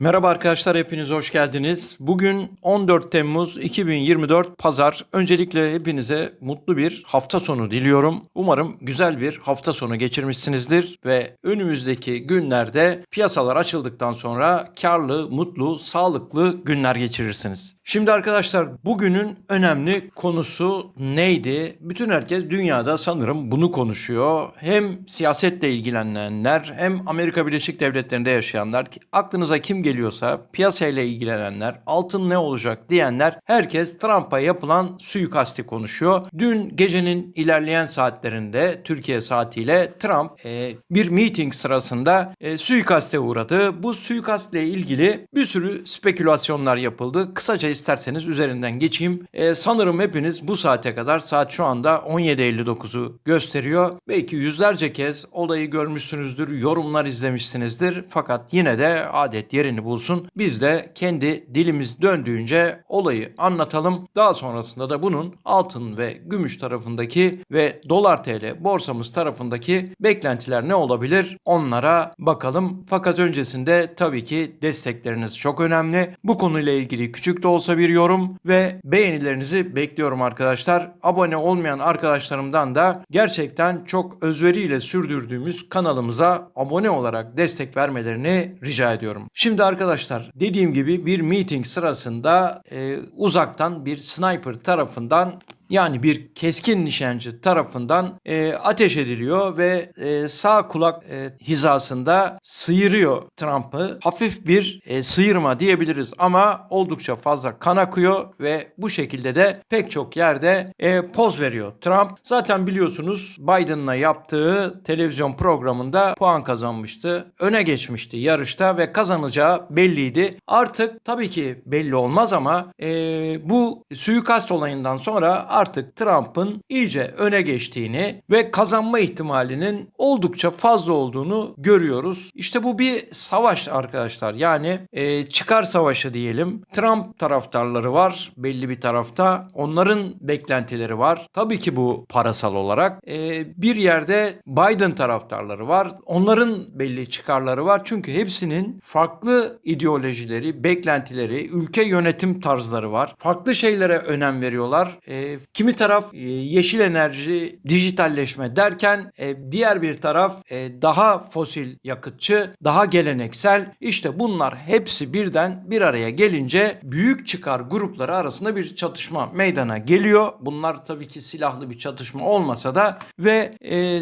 Merhaba arkadaşlar hepiniz hoş geldiniz. Bugün 14 Temmuz 2024 Pazar. Öncelikle hepinize mutlu bir hafta sonu diliyorum. Umarım güzel bir hafta sonu geçirmişsinizdir ve önümüzdeki günlerde piyasalar açıldıktan sonra karlı, mutlu, sağlıklı günler geçirirsiniz. Şimdi arkadaşlar bugünün önemli konusu neydi? Bütün herkes dünyada sanırım bunu konuşuyor. Hem siyasetle ilgilenenler hem Amerika Birleşik Devletleri'nde yaşayanlar aklınıza kim geliyorsa piyasayla ilgilenenler altın ne olacak diyenler herkes Trump'a yapılan suikasti konuşuyor. Dün gecenin ilerleyen saatlerinde Türkiye saatiyle Trump e, bir meeting sırasında e, suikaste uğradı. Bu suikastle ilgili bir sürü spekülasyonlar yapıldı. Kısaca isterseniz üzerinden geçeyim. E, sanırım hepiniz bu saate kadar saat şu anda 17.59'u gösteriyor. Belki yüzlerce kez olayı görmüşsünüzdür, yorumlar izlemişsinizdir. Fakat yine de adet yerini bulsun. Biz de kendi dilimiz döndüğünce olayı anlatalım. Daha sonrasında da bunun altın ve gümüş tarafındaki ve dolar TL borsamız tarafındaki beklentiler ne olabilir? Onlara bakalım. Fakat öncesinde tabii ki destekleriniz çok önemli. Bu konuyla ilgili küçük de olsa bir yorum ve beğenilerinizi bekliyorum arkadaşlar. Abone olmayan arkadaşlarımdan da gerçekten çok özveriyle sürdürdüğümüz kanalımıza abone olarak destek vermelerini rica ediyorum. Şimdi arkadaşlar dediğim gibi bir meeting sırasında e, uzaktan bir sniper tarafından yani bir keskin nişancı tarafından e, ateş ediliyor ve e, sağ kulak e, hizasında sıyırıyor Trump'ı. Hafif bir e, sıyırma diyebiliriz ama oldukça fazla kan akıyor ve bu şekilde de pek çok yerde e, poz veriyor Trump. Zaten biliyorsunuz Biden'la yaptığı televizyon programında puan kazanmıştı. Öne geçmişti yarışta ve kazanacağı belliydi. Artık tabii ki belli olmaz ama e, bu suikast olayından sonra Trump'ın iyice öne geçtiğini ve kazanma ihtimalinin oldukça fazla olduğunu görüyoruz. İşte bu bir savaş arkadaşlar. Yani e, çıkar savaşı diyelim. Trump taraftarları var belli bir tarafta. Onların beklentileri var. Tabii ki bu parasal olarak. E, bir yerde Biden taraftarları var. Onların belli çıkarları var. Çünkü hepsinin farklı ideolojileri, beklentileri, ülke yönetim tarzları var. Farklı şeylere önem veriyorlar. E, kimi taraf e, yeşil enerji, dijitalleşme derken e, diğer bir taraf e, daha fosil yakıtçı, daha geleneksel. İşte bunlar hepsi birden bir araya gelince büyük çıkar grupları arasında bir çatışma meydana geliyor. Bunlar tabii ki silahlı bir çatışma olmasa da ve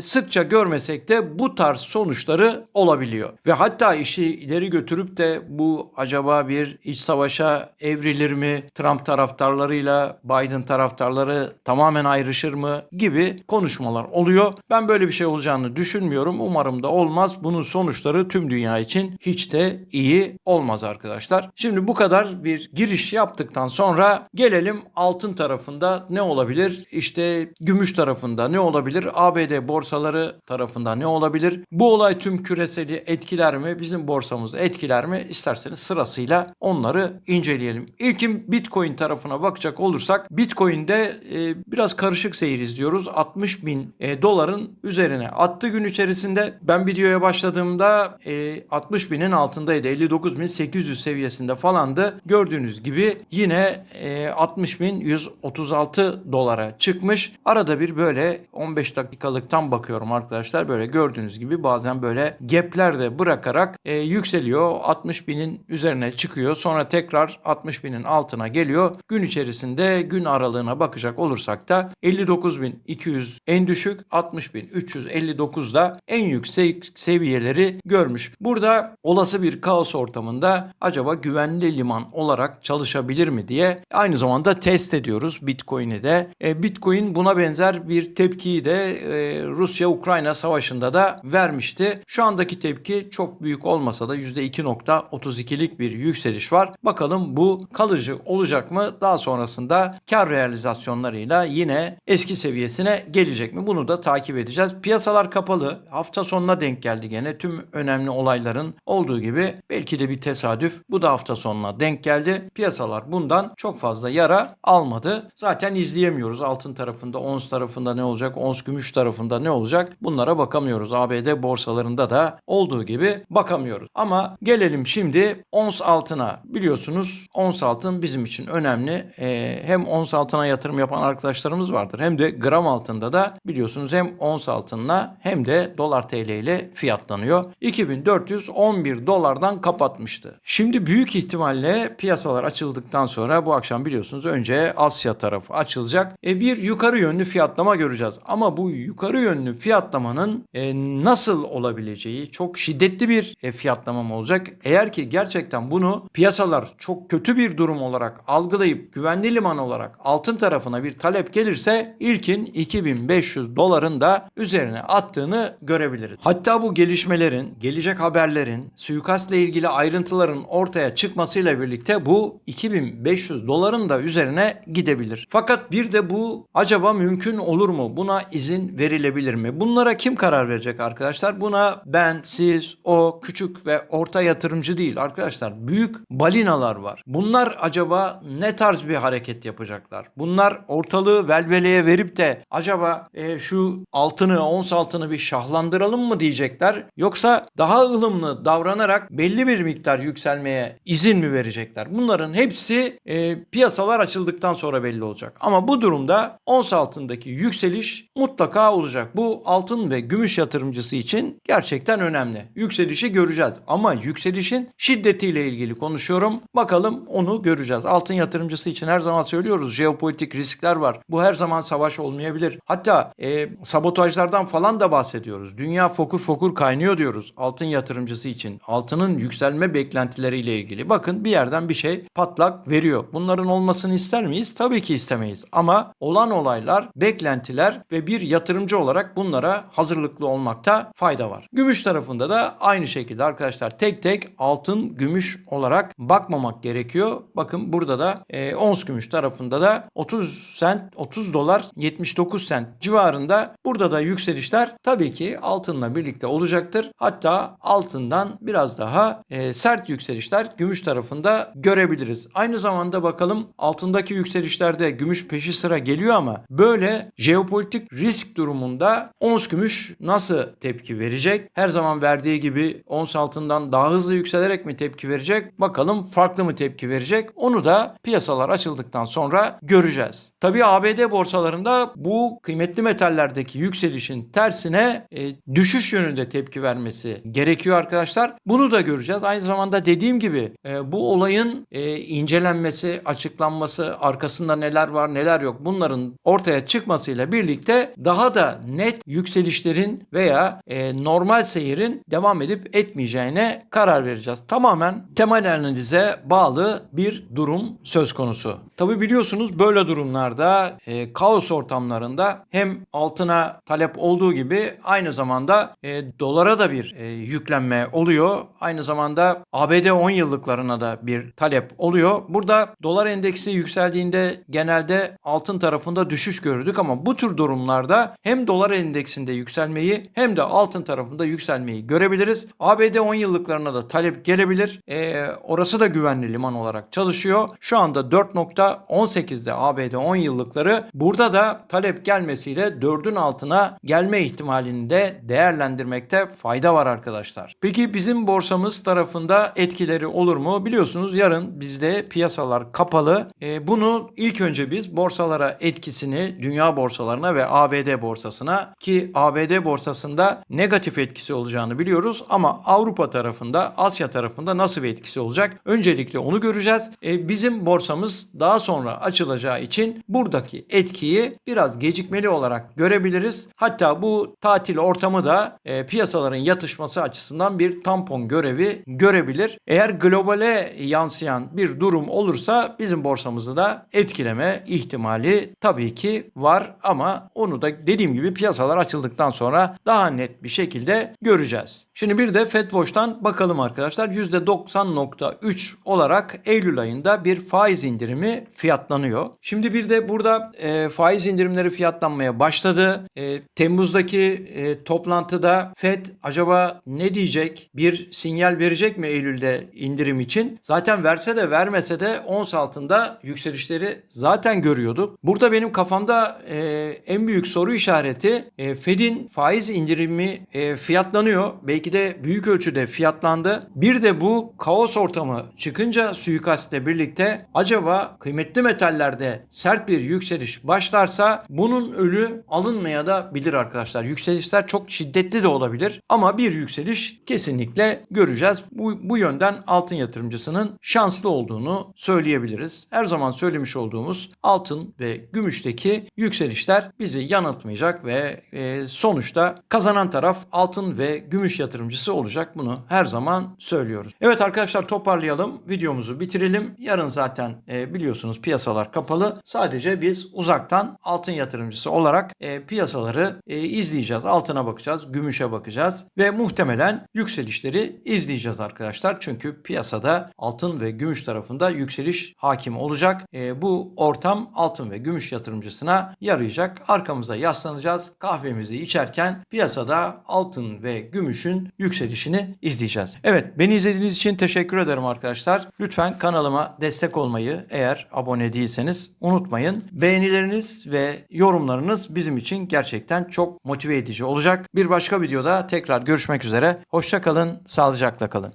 sıkça görmesek de bu tarz sonuçları olabiliyor. Ve hatta işi ileri götürüp de bu acaba bir iç savaşa evrilir mi? Trump taraftarlarıyla Biden taraftarları tamamen ayrışır mı gibi konuşmalar oluyor. Ben böyle bir şey olacağını düşünmüyorum. Umarım da olmaz. Bunun sonuçları tüm dünya için hiç de iyi olmaz arkadaşlar. Şimdi bu kadar bir giriş yaptıktan sonra gelelim altın tarafında ne olabilir? İşte gümüş tarafında ne olabilir? ABD borsaları tarafında ne olabilir? Bu olay tüm küreseli etkiler mi? Bizim borsamızı etkiler mi? İsterseniz sırasıyla onları inceleyelim. İlkin Bitcoin tarafına bakacak olursak Bitcoin'de e, biraz karışık seyir izliyoruz. 60 bin e, doların üzerine attı gün içerisinde. Ben videoya başladığımda e, 60 binin altındaydı. 59 bin 800 seviyesinde falandı. Gördüğünüz gibi yine e, 60 bin 136 dolara çıkmış. Arada bir böyle 15 dakikalıktan bakıyorum arkadaşlar. Böyle gördüğünüz gibi bazen böyle gapler de bırakarak e, yükseliyor. 60 binin üzerine çıkıyor. Sonra tekrar 60 binin altına geliyor. Gün içerisinde gün aralığına bakacak olursak da 59.200 en düşük 60.359 da en yüksek seviyeleri görmüş. Burada olası bir kaos ortamında acaba güvenli liman olarak çalışabilir mi diye aynı zamanda test ediyoruz Bitcoin'i de. E, Bitcoin buna benzer bir tepkiyi de e, Rusya-Ukrayna savaşında da vermişti. Şu andaki tepki çok büyük olmasa da %2.32'lik bir yükseliş var. Bakalım bu kalıcı olacak mı? Daha sonrasında kar realizasyonları oranlarıyla yine eski seviyesine gelecek mi? Bunu da takip edeceğiz. Piyasalar kapalı. Hafta sonuna denk geldi gene. Tüm önemli olayların olduğu gibi belki de bir tesadüf. Bu da hafta sonuna denk geldi. Piyasalar bundan çok fazla yara almadı. Zaten izleyemiyoruz. Altın tarafında, ons tarafında ne olacak? Ons gümüş tarafında ne olacak? Bunlara bakamıyoruz. ABD borsalarında da olduğu gibi bakamıyoruz. Ama gelelim şimdi ons altına. Biliyorsunuz ons altın bizim için önemli. Ee, hem ons altına yatırım yapan arkadaşlarımız vardır. Hem de gram altında da biliyorsunuz hem ons altınla hem de dolar TL ile fiyatlanıyor. 2411 dolardan kapatmıştı. Şimdi büyük ihtimalle piyasalar açıldıktan sonra bu akşam biliyorsunuz önce Asya tarafı açılacak. E, bir yukarı yönlü fiyatlama göreceğiz. Ama bu yukarı yönlü fiyatlamanın e, nasıl olabileceği çok şiddetli bir e, fiyatlama mı olacak? Eğer ki gerçekten bunu piyasalar çok kötü bir durum olarak algılayıp güvenli liman olarak altın tarafına bir talep gelirse ilkin 2500 doların da üzerine attığını görebiliriz. Hatta bu gelişmelerin, gelecek haberlerin, suikastla ilgili ayrıntıların ortaya çıkmasıyla birlikte bu 2500 doların da üzerine gidebilir. Fakat bir de bu acaba mümkün olur mu? Buna izin verilebilir mi? Bunlara kim karar verecek arkadaşlar? Buna ben, siz, o küçük ve orta yatırımcı değil arkadaşlar. Büyük balinalar var. Bunlar acaba ne tarz bir hareket yapacaklar? Bunlar ortalığı velveleye verip de acaba e, şu altını, ons altını bir şahlandıralım mı diyecekler? Yoksa daha ılımlı davranarak belli bir miktar yükselmeye izin mi verecekler? Bunların hepsi e, piyasalar açıldıktan sonra belli olacak. Ama bu durumda ons altındaki yükseliş mutlaka olacak. Bu altın ve gümüş yatırımcısı için gerçekten önemli. Yükselişi göreceğiz ama yükselişin şiddetiyle ilgili konuşuyorum. Bakalım onu göreceğiz. Altın yatırımcısı için her zaman söylüyoruz jeopolitik riskler var. Bu her zaman savaş olmayabilir. Hatta e, sabotajlardan falan da bahsediyoruz. Dünya fokur fokur kaynıyor diyoruz altın yatırımcısı için. Altının yükselme beklentileriyle ilgili. Bakın bir yerden bir şey patlak veriyor. Bunların olmasını ister miyiz? Tabii ki istemeyiz. Ama olan olaylar, beklentiler ve bir yatırımcı olarak bunlara hazırlıklı olmakta fayda var. Gümüş tarafında da aynı şekilde arkadaşlar tek tek altın, gümüş olarak bakmamak gerekiyor. Bakın burada da e, ons gümüş tarafında da 30 sent, 30 dolar 79 sent civarında burada da yükselişler tabii ki altınla birlikte olacaktır. Hatta altından biraz daha e, sert yükselişler gümüş tarafında görebiliriz. Aynı zamanda bakalım altındaki yükselişlerde gümüş peşi sıra geliyor ama böyle jeopolitik risk durumunda ons gümüş nasıl tepki verecek? Her zaman verdiği gibi ons altından daha hızlı yükselerek mi tepki verecek? Bakalım farklı mı tepki verecek? Onu da piyasalar açıldıktan sonra göreceğiz. Tabii ABD borsalarında bu kıymetli metallerdeki yükselişin tersine e, düşüş yönünde tepki vermesi gerekiyor arkadaşlar. Bunu da göreceğiz. Aynı zamanda dediğim gibi e, bu olayın e, incelenmesi, açıklanması, arkasında neler var neler yok bunların ortaya çıkmasıyla birlikte daha da net yükselişlerin veya e, normal seyirin devam edip etmeyeceğine karar vereceğiz. Tamamen temel analize bağlı bir durum söz konusu. Tabi biliyorsunuz böyle durumlarda e, kaos ortamlarında hem altına talep olduğu gibi aynı zamanda e, dolara da bir e, yüklenme oluyor. Aynı zamanda ABD 10 yıllıklarına da bir talep oluyor. Burada dolar endeksi yükseldiğinde genelde altın tarafında düşüş gördük ama bu tür durumlarda hem dolar endeksinde yükselmeyi hem de altın tarafında yükselmeyi görebiliriz. ABD 10 yıllıklarına da talep gelebilir. E, orası da güvenli liman olarak çalışıyor. Şu anda 4.18'de ABD 10 yıllıkları. Burada da talep gelmesiyle 4'ün altına gelme ihtimalini de değerlendirmekte fayda var arkadaşlar. Peki bizim borsamız tarafında etkileri olur mu? Biliyorsunuz yarın bizde piyasalar kapalı. E, bunu ilk önce biz borsalara etkisini dünya borsalarına ve ABD borsasına ki ABD borsasında negatif etkisi olacağını biliyoruz ama Avrupa tarafında Asya tarafında nasıl bir etkisi olacak? Öncelikle onu göreceğiz. E, bizim borsamız daha sonra açılacağı için buradaki etkiyi biraz gecikmeli olarak görebiliriz. Hatta bu tatil ortamı da e, piyasaların yatışması açısından bir tampon görevi görebilir. Eğer globale yansıyan bir durum olursa bizim borsamızı da etkileme ihtimali tabii ki var ama onu da dediğim gibi piyasalar açıldıktan sonra daha net bir şekilde göreceğiz. Şimdi bir de FedWatch'tan bakalım arkadaşlar. %90.3 olarak Eylül ayında bir faiz indirimi fiyatlanıyor. Şimdi bir de Burada e, faiz indirimleri fiyatlanmaya başladı. E, Temmuz'daki e, toplantıda FED acaba ne diyecek? Bir sinyal verecek mi Eylül'de indirim için? Zaten verse de vermese de ons altında yükselişleri zaten görüyorduk. Burada benim kafamda e, en büyük soru işareti e, Fed'in faiz indirimi e, fiyatlanıyor. Belki de büyük ölçüde fiyatlandı. Bir de bu kaos ortamı çıkınca suikastle birlikte acaba kıymetli metallerde sert bir yükseliş başlarsa bunun ölü alınmaya da bilir arkadaşlar. Yükselişler çok şiddetli de olabilir ama bir yükseliş kesinlikle göreceğiz. Bu, bu yönden altın yatırımcısının şanslı olduğunu söyleyebiliriz. Her zaman söylemiş olduğumuz altın ve gümüşteki yükselişler bizi yanıltmayacak ve e, sonuçta kazanan taraf altın ve gümüş yatırımcısı olacak. Bunu her zaman söylüyoruz. Evet arkadaşlar toparlayalım. Videomuzu bitirelim. Yarın zaten e, biliyorsunuz piyasalar kapalı. Sadece biz uzaktan altın yatırımcısı olarak e, piyasaları e, izleyeceğiz. Altına bakacağız, gümüşe bakacağız ve muhtemelen yükselişleri izleyeceğiz arkadaşlar. Çünkü piyasada altın ve gümüş tarafında yükseliş hakim olacak. E, bu ortam altın ve gümüş yatırımcısına yarayacak. Arkamıza yaslanacağız. Kahvemizi içerken piyasada altın ve gümüşün yükselişini izleyeceğiz. Evet beni izlediğiniz için teşekkür ederim arkadaşlar. Lütfen kanalıma destek olmayı eğer abone değilseniz unutmayın. Beğenileriniz ve yorumlarınız bizim için gerçekten çok motive edici olacak. Bir başka videoda tekrar görüşmek üzere. Hoşça kalın, sağlıcakla kalın.